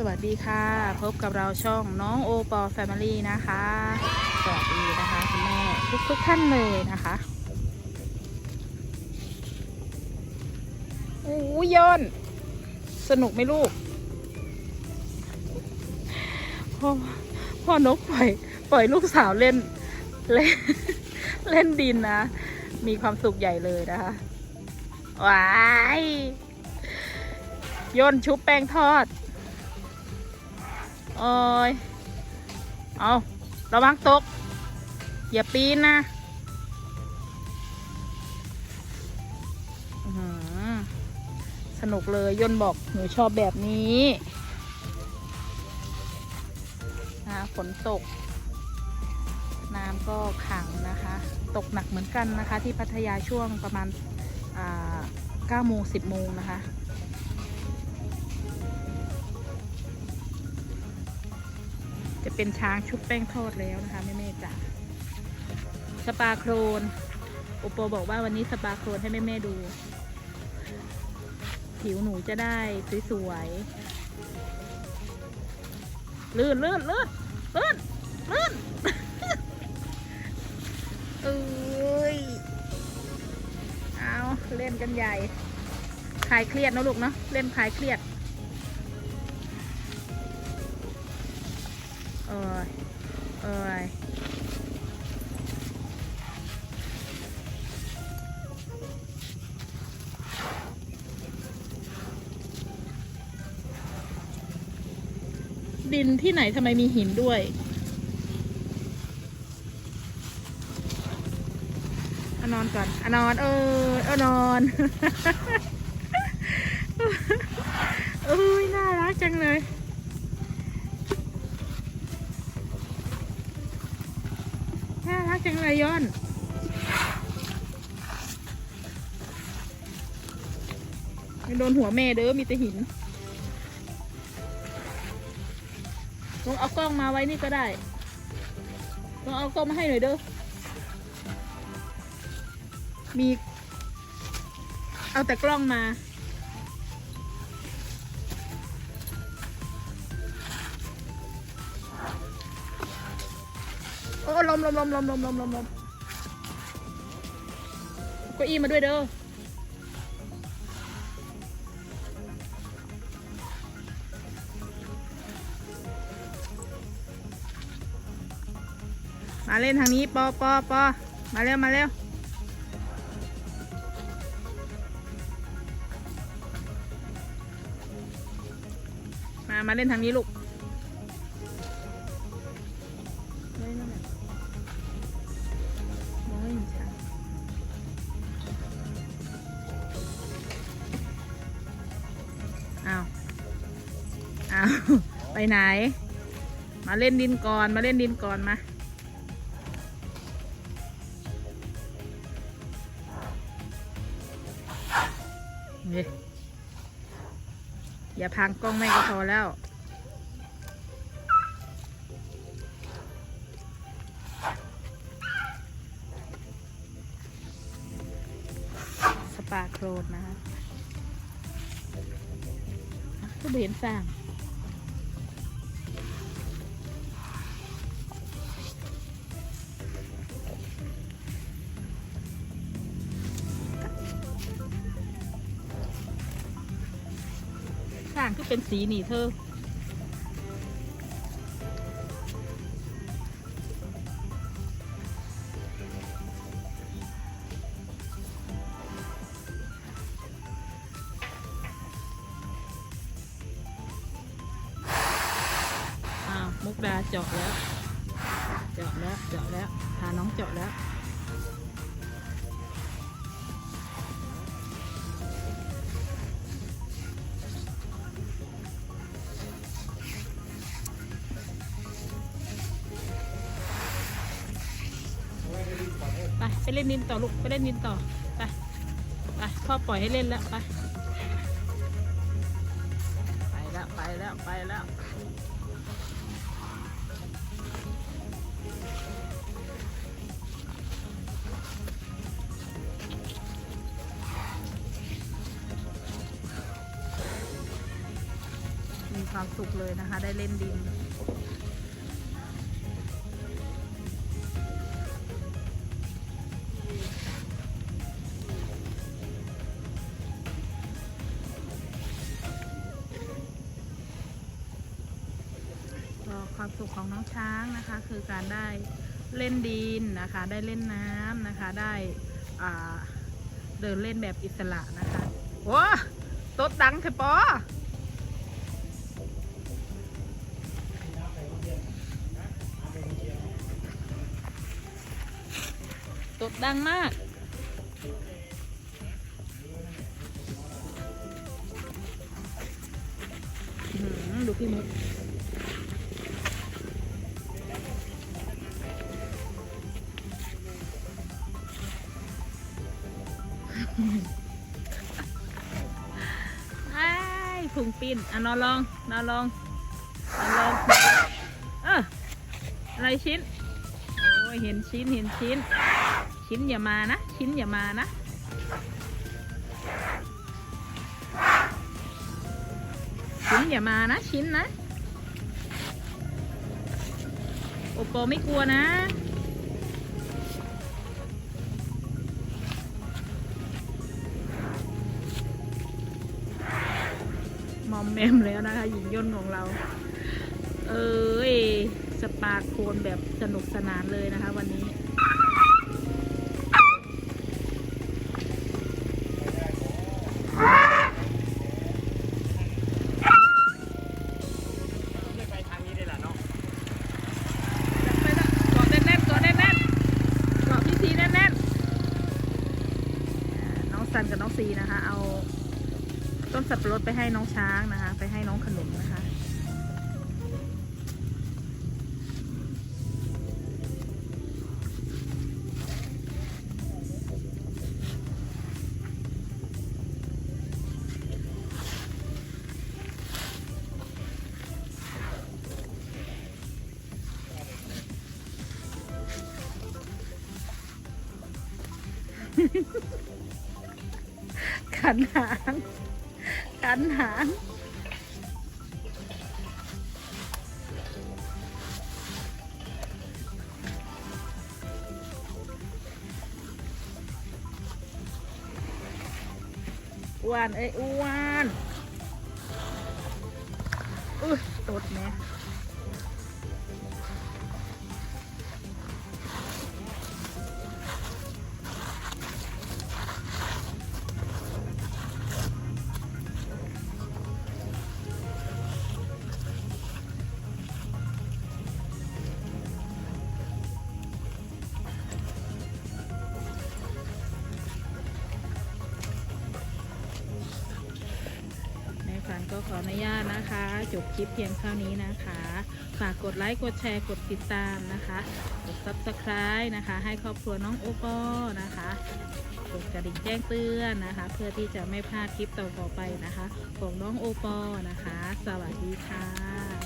สวัสดีค่ะ พบกับเราช่องน้องโอปอแฟมิลี่นะคะ สวัสดีนะคะคุณแม่ทุกทุกท่านเลยนะคะโอ้ยยนสนุกไหมลูกพ่อพ่อนกปล่อย ปล่อยลูกสาวเล่น เล่นเล่นดินนะ มีความสุขใหญ่เลยนะคะว้ายย่นชุบแป้งทอด โอ้ยเอาระวังตก อย่าปีนนะสนุกเลยย่นบอกหนูชอบแบบนี้นะฝนตก น้ำก็ขังนะคะ ตกหนักเหมือนกันนะคะ ที่พัทยาช่วงประมาณ9โมง10โมงนะคะ จะเป็นช้างชุบแป้งทอดแล้วนะคะแม่เมฆจ้ะสปาโครนโอโปบอกว่าวันนี้สปาโครนให้แม่แม่ๆดู ผิวหนูจะได้สวยๆลื่นลื่นลื่นลื่นลื่นเอ้ยเอาเล่นกันใหญ่คลายเครียดนะลูกเนาะเล่นคลายเครียด ยเอ้ยดินที่ไหนทำไมมีหินด้วย อนอนก่อน อนอน เออเอานอนเอ้ยน่ารักจังเลย น่ารักจังเลยย้อนไม่โดนหัวแม่เด้อมีแต่หินลองเอากล้องมาไว้นี่ก็ได้ลองเอากล้องมาให้หน่อยเด้อ มี เอาแต่กล้องมา อ้ลมลมลมลมลมลมลมลมเก้าอี้มาด้วยเด้อมาเล่นทางนี้ปอปอปอมาเร็ว มาเร็ว มา มาเล่นทางนี้ลูก ไปไหน มาเล่นดินก่อน มาเล่นดินก่อนมา อย่าพังกล้องแม่ก็พอแล้วสปาโครนนะคะอะก็เห็นสร้าง เป็นสีนี่เธอ อ้าว มุกดาเจาะแล้ว เจาะแล้ว เจาะแล้ว พาน้องเจาะแล้ว เล่นดินต่อลูกไปเล่นดินต่อไปไปพ่อปล่อยให้เล่นแล้วไปไปแล้วไปแล้วไปแล้วมความสุขเลยนะคะ ได้เล่นดิน ขของน้องช้างนะคะ คือการได้เล่นดินนะคะ ได้เล่นน้ำนะคะ ได้เดินเล่นแบบอิสระนะคะโอ้ตดดังเถอะปอตดดังมากดูพี่มุก ไอ้พุงปิ้นอะนอนลองนอนลองนอนลองเอออะไรชิ้น โอ้ยเห็นชิ้นเห็นชิ้น ชิ้นอย่ามานะ ชิ้นอย่ามานะชิ้นอย่ามานะชิ้นนะ โอปอไม่กลัวนะ อมแมมแล้วนะคะ หญิงย่นของเรา เอ้ยสปาโคนแบบสนุกสนานเลยนะคะ วันนี้ สับปะรดไปให้น้องช้างนะคะ ไปให้น้องขนุนนะคะขันหาง กันหางอ้วนไอ้อ้วนอุ้ยตดเนี่ย ก็ขออนุญาตนะคะ จบคลิปเพียงเท่านี้นะคะ ฝากกดไลค์ กดแชร์ กดติดตามนะคะ กด subscribe นะคะ ให้ครอบครัวน้องโอปอนะคะ กดกระดิ่งแจ้งเตือนนะคะ เพื่อที่จะไม่พลาดคลิปต่อๆไปนะคะ ของน้องโอปอนะคะ สวัสดีค่ะ